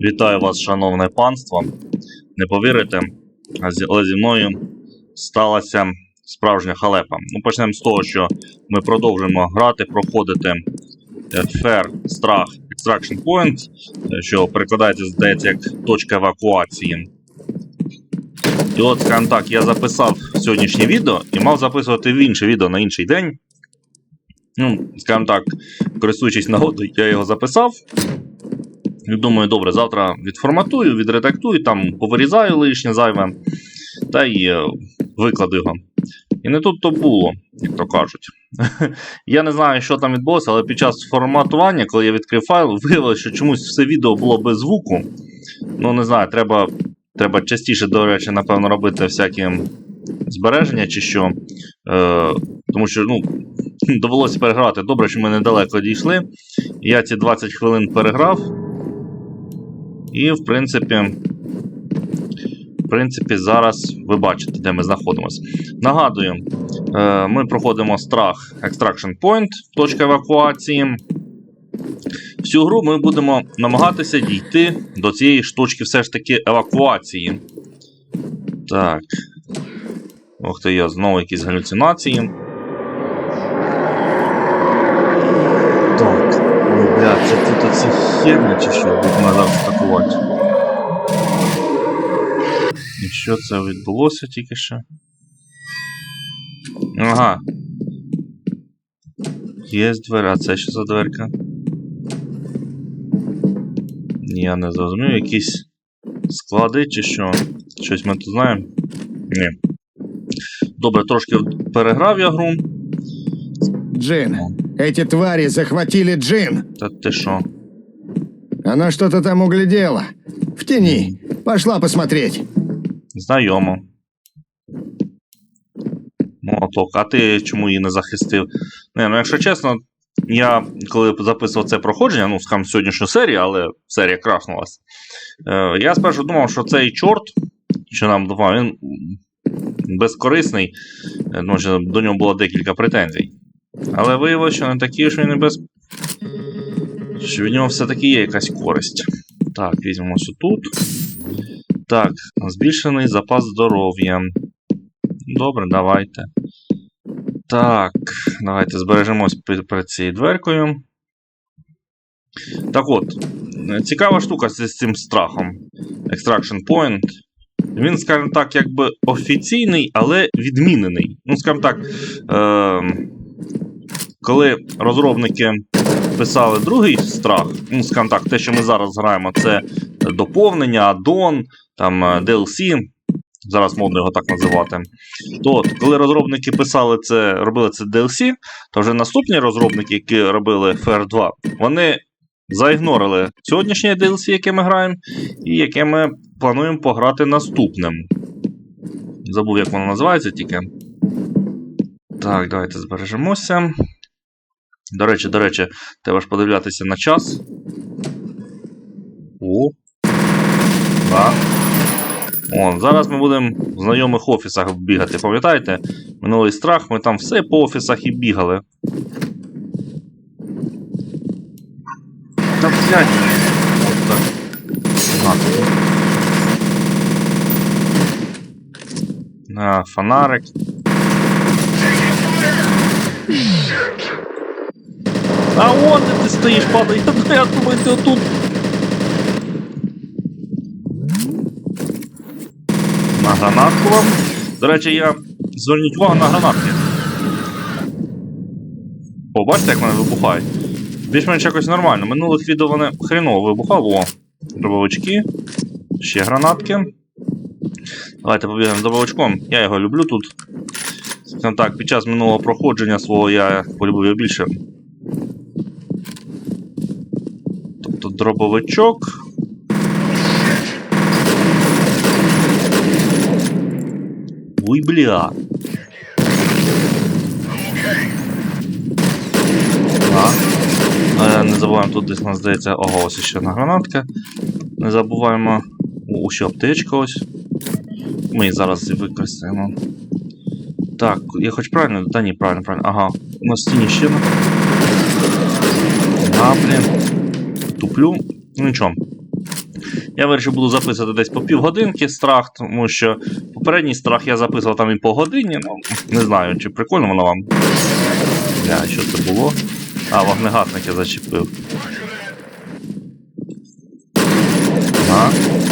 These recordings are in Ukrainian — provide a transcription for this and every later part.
Вітаю вас, шановне панство. Не повірите, але зі мною сталася справжня халепа. Ну, почнемо з того, що ми продовжуємо грати, проходити е, Fair Strach Extraction Point, е, що перекладається, здається, як точка евакуації. І от, скажімо так, я записав сьогоднішнє відео і мав записувати в інше відео на інший день. Ну, скажімо так, користуючись нагодою, я його записав. Думаю, добре, завтра відформатую, відредактую, там повирізаю лишнє зайве та й е, викладу його. І не тут то було, як то кажуть. Я не знаю, що там відбулося, але під час форматування, коли я відкрив файл, виявилося, що чомусь все відео було без звуку. Ну, не знаю, треба, треба частіше, до речі, напевно, робити всякі збереження чи що. Е, тому що, ну, довелося переграти. Добре, що ми недалеко дійшли. Я ці 20 хвилин переграв. І, в принципі, в принципі, зараз ви бачите, де ми знаходимося. Нагадую, е, ми проходимо страх Extraction Point, точка евакуації. Всю гру ми будемо намагатися дійти до цієї ж все ж таки евакуації. Так. Ох ти я, знову якісь галюцинації. Так. Ой, бля, це тут оці херня чи що? Мене зараз атакувати. І що це відбулося тільки що? Ага. Є двері, а це що за дверка? Я не зрозумів, якісь склади чи що? Щось ми тут знаємо? Ні. Добре, трошки переграв я гру. Джин, эти твари захватили Джин. Та ти що? Она что-то там углядела. В тени. Пошла посмотреть. Знайомо. Молоток, а ти чому її не захистив? Не, ну якщо чесно, я коли записував це проходження, ну, скажімо, сьогоднішню серію, але серія крашнулась. Е, я спершу думав, що цей чорт, що нам допомагав, він безкорисний, е, тому що до нього було декілька претензій. Але виявилося, що не такий ж він і без. Що від нього все-таки є якась користь. Так, візьмемо тут. Так, збільшений запас здоров'я. Добре, давайте. Так, давайте збережемось перед цією дверкою. Так от, цікава штука з цим страхом. Extraction Point. Він, скажімо так, якби офіційний, але відмінений. Ну, скажімо так, е- коли розробники писали другий страх, ну, скажімо так, те, що ми зараз граємо, це доповнення, аддон, там е, DLC, зараз модно його так називати. То от, коли розробники писали це, робили це DLC, то вже наступні розробники, які робили FR 2, вони заігнорили сьогоднішнє DLC, яке ми граємо, і яке ми плануємо пограти наступним. Забув, як воно називається тільки. Так, давайте збережемося. До речі, до речі, треба ж подивлятися на час. О. Так. О, зараз ми будемо в знайомих офісах бігати. Пам'ятаєте? Минулий страх, ми там все по офісах і бігали. Та блядь. От так. На, фонарик. А вон де ти стоїш, падай. Я думаю, ти отут. На гранатку вам. До речі, я зверніть увагу на гранатки. О, бачите, як вони вибухають? Більш-менш якось нормально. Минулих відео вони хреново вибухали. О, дробовички. Ще гранатки. Давайте побігаємо з дробовичком. Я його люблю тут. Так, під час минулого проходження свого я полюбив його більше. Тобто дробовичок. Ой, бля. Е, Не забуваємо, тут десь нас здається. Ого, ось ще одна гранатка. Не забуваємо. О, ще аптечка ось. Ми її зараз використаємо. Так, я хоч правильно? Та ні, правильно, правильно. Ага. У нас стіні ще. А, блін. Туплю. Ну нічого. Я вирішив буду записувати десь по півгодинки страх, тому що попередній страх я записував там і по годині. Ну, не знаю, чи прикольно воно вам. Бля, що це було? А, вогнегасник я зачепив. На,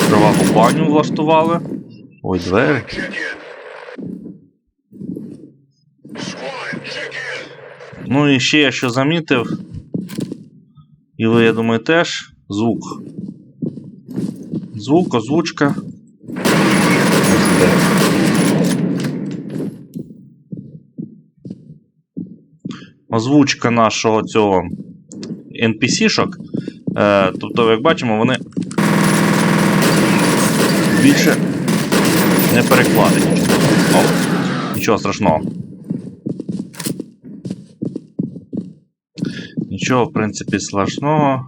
криваву баню влаштували. Ой, двері. Ну і ще я що замітив. І ви, я думаю, теж звук. Звук, озвучка. Озвучка нашого цього NPC-шок. Е, тобто, як бачимо, вони більше не перекладені. О, нічого страшного. Нічого, в принципі, страшного.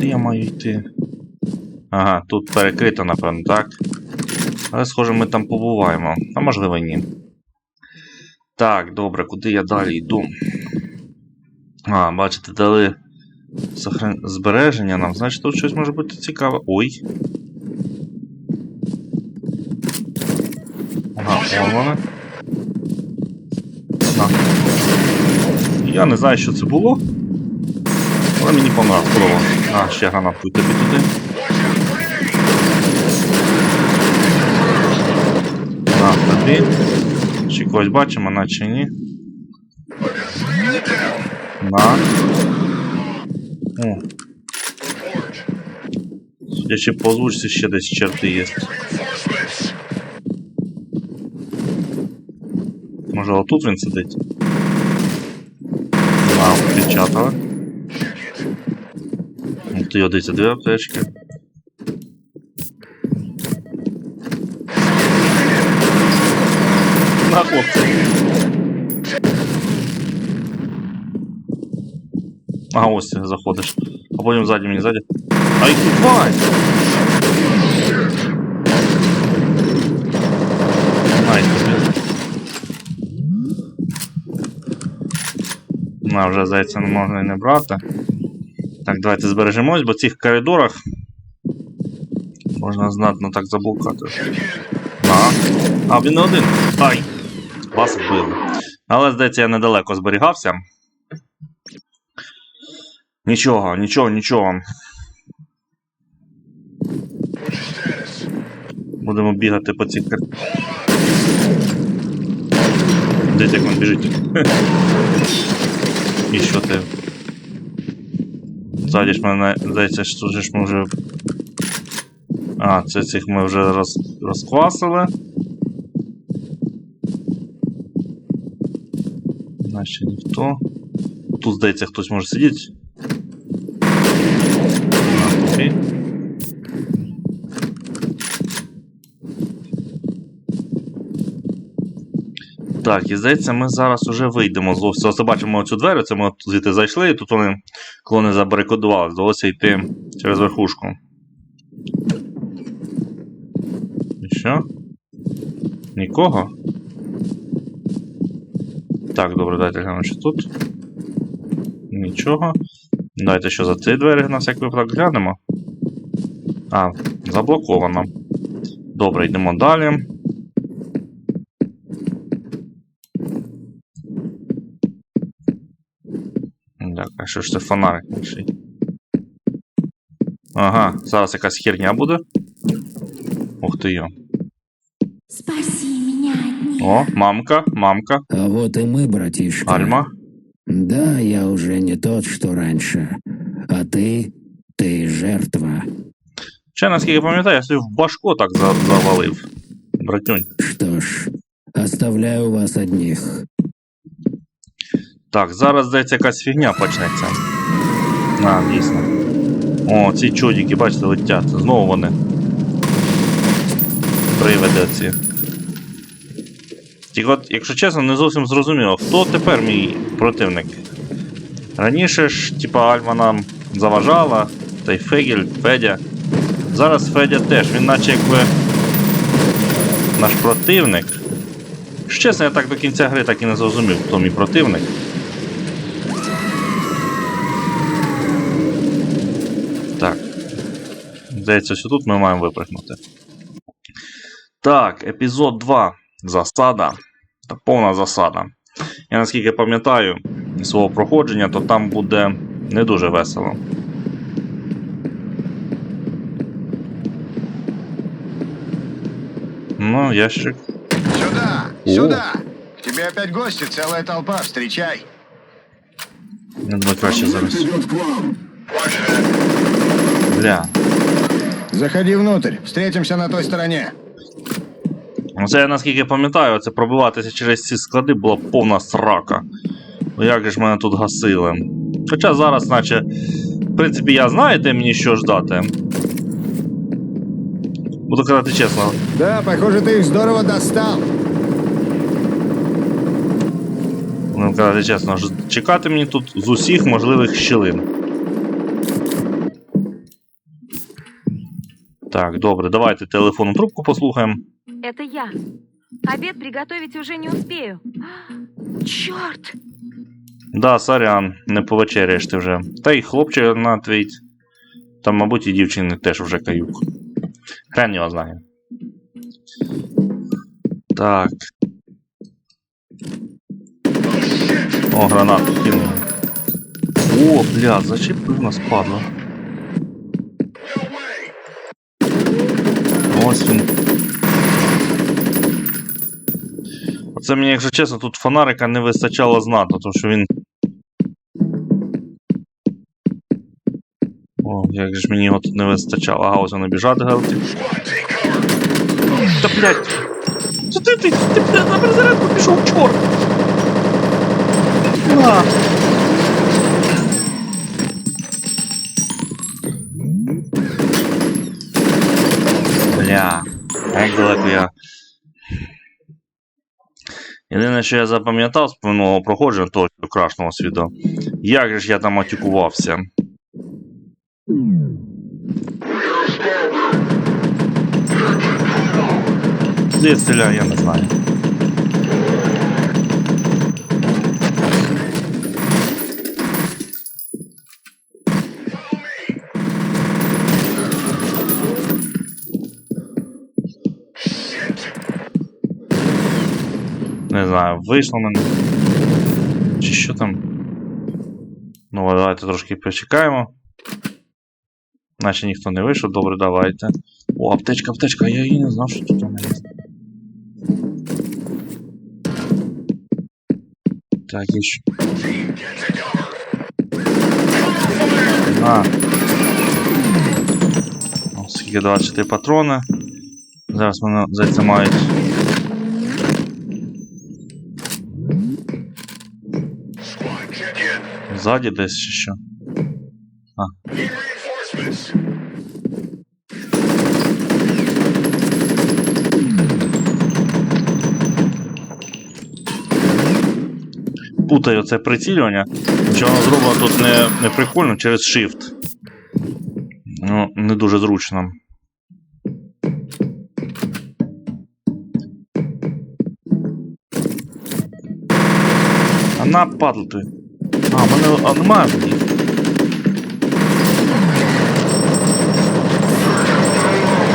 Де я маю йти? Ага, тут перекрито, напевно, так. Але, схоже, ми там побуваємо. А можливо, ні. Так, добре, куди я далі йду? А, бачите, дали збереження нам, значить тут щось може бути цікаве. Ой. Ага, вон Я не знаю, що це було. Але мені понравилось. А, ще гранатку тобі туди. На, тобі. Ще когось бачимо, наче ні. На. О. Судячи по озвучці, ще десь черти є. Може отут він сидить? А, впечатали. Ух ти, дивіться, дві аптечки. На, хлопці. Ага, ось ти заходиш. А потім ззаді мені ззаді. Ай, тварь! На, вже зайця не можна і не брати. Так, давайте збережемось, бо в цих коридорах можна знатно так заблукати. А, а він не один. Ай! Вас вбили. Але, здається, я недалеко зберігався. Нічого, нічого, нічого. Будемо бігати по цих кар... Десь як він біжить. І що ти? Ззаді ж мене, здається, що ж ми вже. А, це цих ми вже роз... розквасили. Наче ніхто. Тут, здається, хтось може сидіти. На тобі. Так, і здається, ми зараз уже вийдемо з офісу. Ось бачимо цю двері, це ми звідти зайшли, і тут вони, коли вони забарикодували, довелося йти через верхушку. І що? Нікого? Так, добре, дайте глянемо, що тут. Нічого. Давайте що за ці двері на всяк випадок глянемо. А, заблоковано. Добре, йдемо далі. а що ж це фонарик інший? Ага, зараз якась херня буде. Ух ти йо. Спаси меня от них. О, мамка, мамка, А вот и мы, братишка. Альма. Да, я уже не тот, что раньше. А ты... ты жертва. Ще наскільки пам'ятаю, я собі в башку так за- завалив. Братюнь. Что ж, оставляю вас одних. Так, зараз здається якась фігня почнеться. А, дійсно. О, ці чудики, бачите, летять. Знову вони. Привиди ці. Тільки от, якщо чесно, не зовсім зрозуміло, хто тепер мій противник. Раніше ж, типа, Альма нам заважала, та й Фегель, Федя. Зараз Федя теж, він наче якби наш противник. Чесно, я так до кінця гри так і не зрозумів, хто мій противник. Здається, ось тут ми маємо випрыгнути. Так, епізод 2. Засада. Та повна засада. Я наскільки пам'ятаю свого проходження, то там буде не дуже весело. Ну, ящик. Сюда! О. Сюда! К тебе опять гости, целая толпа, встречай. Не думаю, краще зараз. Бля. Заходи внутрь, встретимся на той стороне. Ну, Це я наскільки пам'ятаю, це пробиватися через ці склади була повна срака. Ну як же ж мене тут гасили. Хоча зараз, наче, в принципі, я знаєте мені що ждати. Буду казати чесно, Да, похоже, ты их здорово достал. буду казати чесно, чекати мені тут з усіх можливих щілин. Так, добре, давайте телефонну трубку послухаємо. Это я. Обед приготовить уже не успею. Черт! Да, сорян, не повечеряєш ти вже. Та й хлопче на твій. Там, мабуть, і дівчини теж вже каюк. Хрен його знає. Так. О, гранату кинули. О, бля, зачепив нас, падла. Ось він. Мені, якщо чесно, тут фонарика не вистачало знато, тому що він. О, як же мені його тут не вистачало. Ага, ось вони біжать гелки. Та блядь! Ти, ти, ти, ти на перезарядку пішов, чорт! На! Я. Єдине, що я запам'ятав з повного проходження того крашного світу, як же ж я там матюкувався. Де стріляю, я не знаю. Знаю, вийшло мене. Чи що там? Ну, давайте трошки почекаємо. Наче ніхто не вийшов, добре, давайте. О, аптечка, аптечка, я її не знав, що тут вона є. Так, і що. На. О, скільки 24 патрони. Зараз мене за це мають. Ззаді десь чи що. Путаю це прицілювання. Що воно зроблено тут не, не прикольно через Shift. Ну, не дуже зручно. А. А, в мене а, немає мені.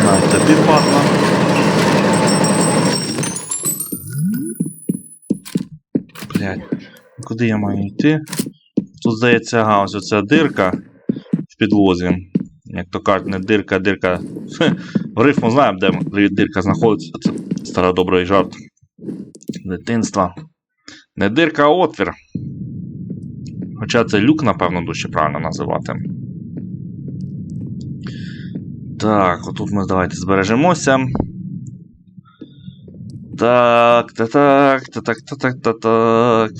На тобі падла. Блять. Куди я маю йти? Тут здається, ага, ось оця дирка в підлозі. Як то кажуть, не дирка, дирка. В рифму знаємо, де дирка знаходиться. Це старий добрий жарт. Дитинства. Не дирка, а отвір. Хоча це люк, напевно, дужче правильно називати. Так, отут ми давайте збережемося. Так, та так, та так, та так, та так.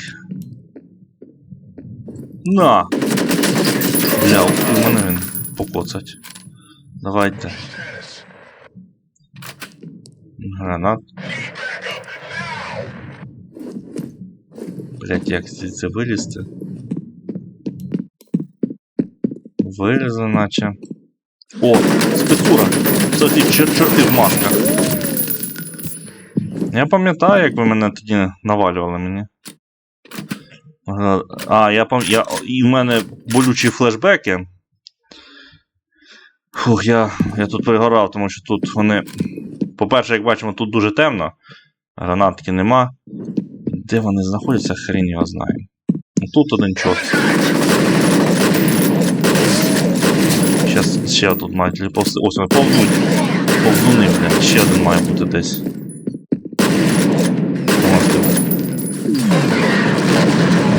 На! Бля, в мене він покоцать. Давайте. Гранат. Блять, як звідси вилізти? Вилізли, наче. О, спецура! Це ті чор чорти в масках. Я пам'ятаю, як ви мене тоді навалювали мені. А, я пам... я... І в мене болючі флешбеки. Фух, я, я тут пригорав, тому що тут вони. По-перше, як бачимо, тут дуже темно. Гранатки нема. Де вони знаходяться, хрін його знає. Тут один чорт. Ще тут мають повз... Ось вони повнуть. Повзуни, блядь. Ще один має бути десь.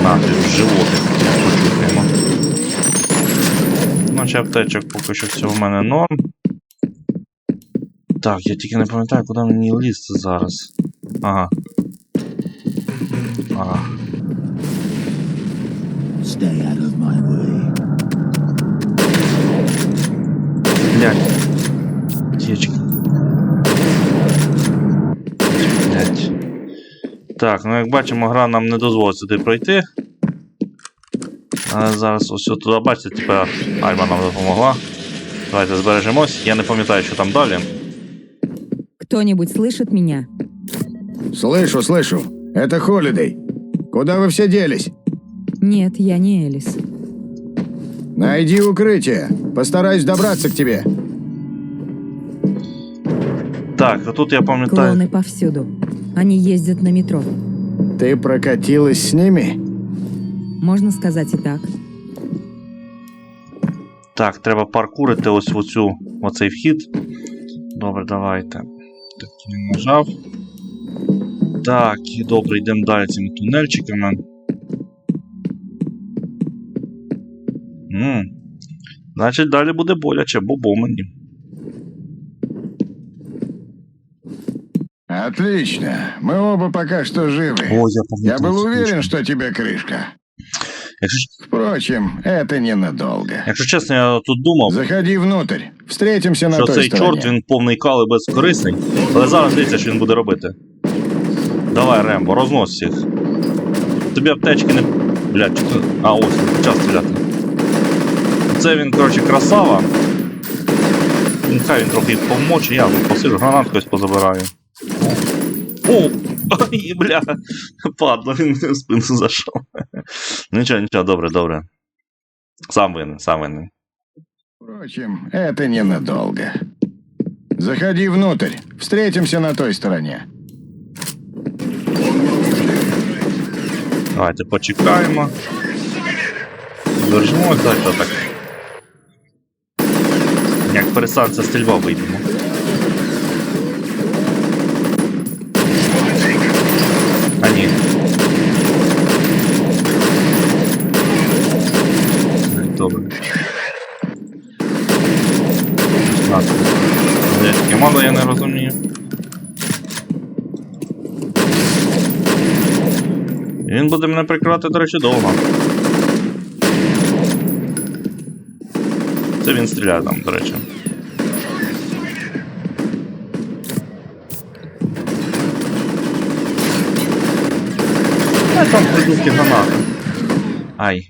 На, ти в животик почухаємо. Наче аптечок поки що всього в мене норм. Так, я тільки не пам'ятаю, куди мені лізти зараз. Ага. Ага. Stay out of my way. Блять. Течка. Блять. Так, ну як бачимо, гра нам не дозволить сюди пройти. Але зараз ось туди, бачите, тепер Альма нам допомогла. Давайте збережемось. Я не пам'ятаю, що там далі. Кто-нибудь слышит меня? Слышу, слышу. Это Холидей. Куда вы все делись? Нет, я не Элис. Найди укрытие. Постараюсь добраться к тебе. Так, а тут я пам'ятаю. Клоны повсюду. Они ездят на метро. Ты прокатилась с ними? Можно сказать и так. Так, треба паркурити ось в оцю, оцей вхід. Добре, давайте. Так, я нажав. Так, і добре, йдемо далі цими тунельчиками. М. Значить, далі буде боляче, бо мені. Отлично. Мы оба пока что живы. О, я Я пам'ятаю. был цю уверен, книжку. что тебе крышка. Якщо, Впрочем, это ненадолго. якщо чесно, я тут думав, Заходи внутрь. Встретимся на що той цей стороне. чорт він повний кали безкорисний. Але зараз дивіться, що він буде робити. Давай, Рембо, рознос всіх. Тобі аптечки не. Блядь, чи ти- А, ось, він почав стріляти. Це він, коротше, красава. Він хай він трохи помоче, я тут посижу, гранатку ось позабираю. О! Ай, бля! Падло, він в спину зайшов. Нічого, нічого, добре, добре. Сам винен, сам винен. Впрочем, это ненадолго. Заходи внутрь. Встретимся на той стороне. Давайте почекаємо. Держимо так, так. Як пересадця стрільба вийдемо. А ні. Так, Добре. 16. Я не розумію. Він буде мене прикривати, до речі, довго. Це він стріляє там, до речі. А там придурки гранати. Ай.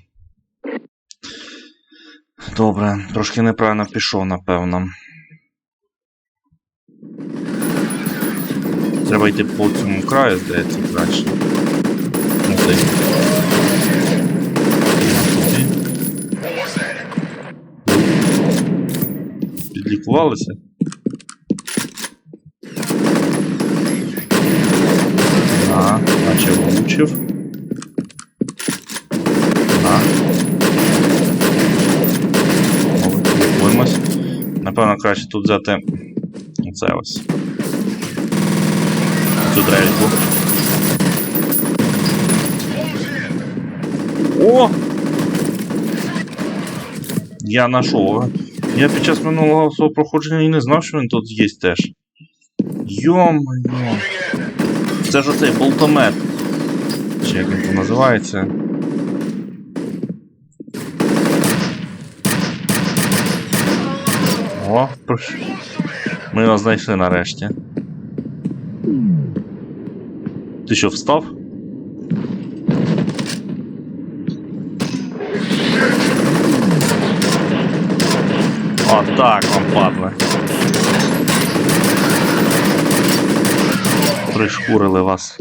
Добре, трошки неправильно пішов, напевно. Треба йти по цьому краю, здається, краще. Ну. Підлікувалися? А, наче влучив. Напевно, краще тут взяти це ось. Цю дрельку. О! Я нашов. Я під час минулого свого проходження і не знав, що він тут є теж. Йо-моє. Це ж оцей болтомет. Чи як він там називається? О, ми його знайшли нарешті. Ти що, встав? Отак вам падли. Пришкурили вас.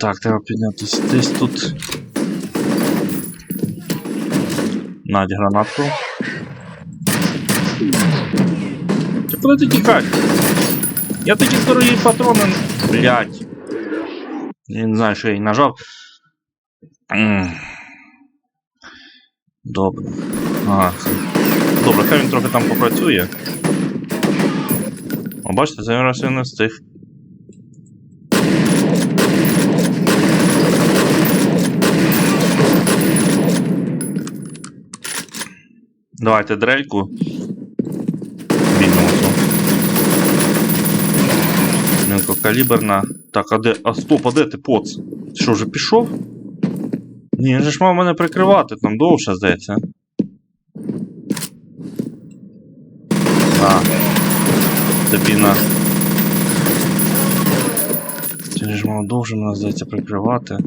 Так, треба піднятися десь тут. Надь гранатку. Та куди ти тікаєш? Я такі дорогі патрони. Блять. Я не знаю, що я її нажав. Добре. Ага. Добре, хай він трохи там попрацює. О, бачите, цей раз він не встиг. Давайте дрельку. Візьмемо цю. Мілкокаліберна. Так, а де. А стоп, а де ти поц? Ти що, вже пішов? Ні, він же ж мав мене прикривати, там довше, здається. А. Тобі на. Ти ж мав довше мене, здається, прикривати.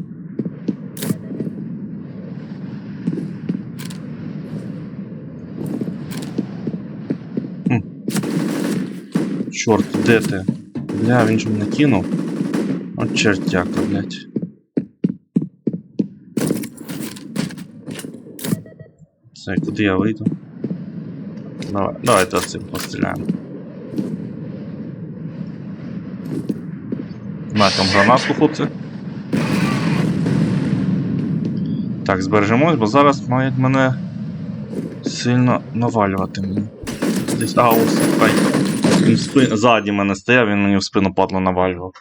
Чорт, де ти? Бля, він же мене кинув. От чертяка, блядь. Все, куди я вийду? Давай, давайте цим постріляємо. На там гранатку, хлопці. Так, збережемось, бо зараз мають мене сильно навалювати мені. Десь. А, ось, ай. Він спи... ззаді мене стояв, він мені в спину падло навалював.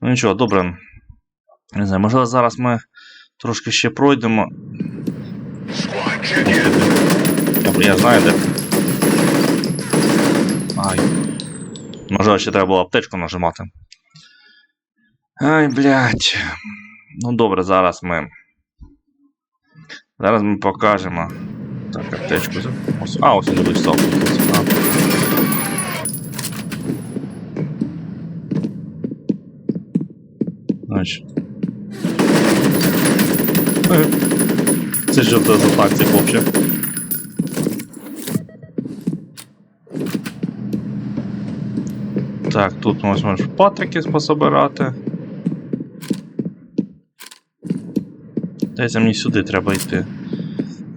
Ну нічого, добре. Не знаю, можливо, зараз ми трошки ще пройдемо. Добре, я знаю, де. Ай. Можливо, ще треба було аптечку нажимати. Ай, блядь. Ну добре, зараз ми. Зараз ми покажемо. Так, аптечку. А, ось він вийшов. А. Значить. Е. Це що це за таксі, хлопче? Так, тут ми можемо патрики пособирати. Дайте мені сюди треба йти.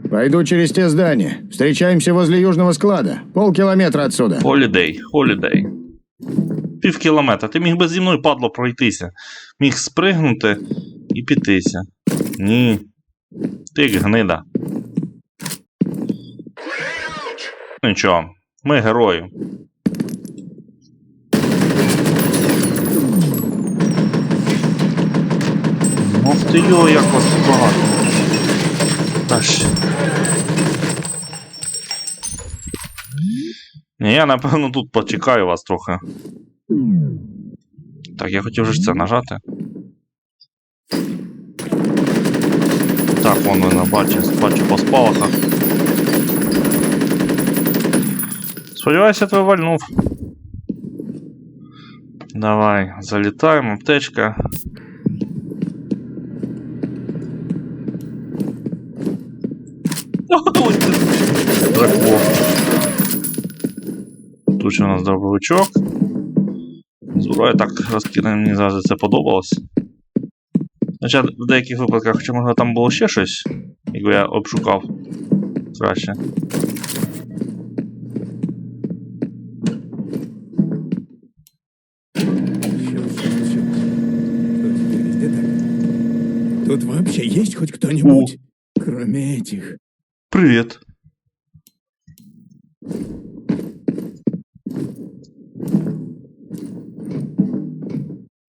Пойду через те здания. Встречаемся возле южного склада. Полкилометра отсюда. Холідей, холідей. Пів кілометра. Ти міг би зі мною падло пройтися. Міг спригнути і пітися. Ні. Ти гнида. Ну нічого, ми герої. Ох ти йо, як вас тут багато. Та ж. Я напевно тут почекаю вас трохи. Так, я хотів же це нажати. Так, вон ви бачу, бачу по спалахах. Сподіваюся, тебе вальнув. Давай, залітаємо, аптечка. Ти, Дракво. Тут у нас дробовичок. Зброя так розкидана, мені завжди це подобалось. Хоча в деяких випадках, хоча можливо там було ще щось, якби я обшукав краще. Тут вообще есть хоть кто-нибудь? Кроме этих. Привіт.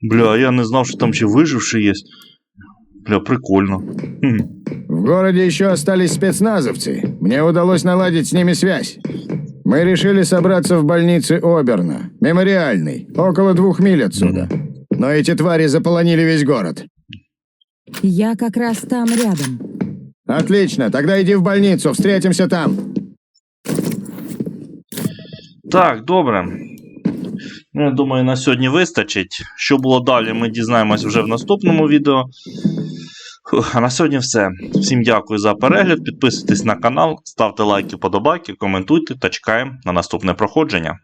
Бля, я не знав, що там ще виживший є. Бля, прикольно. Хм. В городе еще остались спецназовцы. Мне удалось наладить с ними связь. Мы решили собраться в больнице Оберна, мемориальной, около двух миль отсюда. Но эти твари заполонили весь город. Я как раз там рядом. Отлично, тогда иди в больницу, встретимся там. Так, добре. Ну, я думаю, на сьогодні вистачить. Що було далі, ми дізнаємось вже в наступному відео. А на сьогодні все. Всім дякую за перегляд. Підписуйтесь на канал, ставте лайки, подобайки, коментуйте та чекаємо на наступне проходження.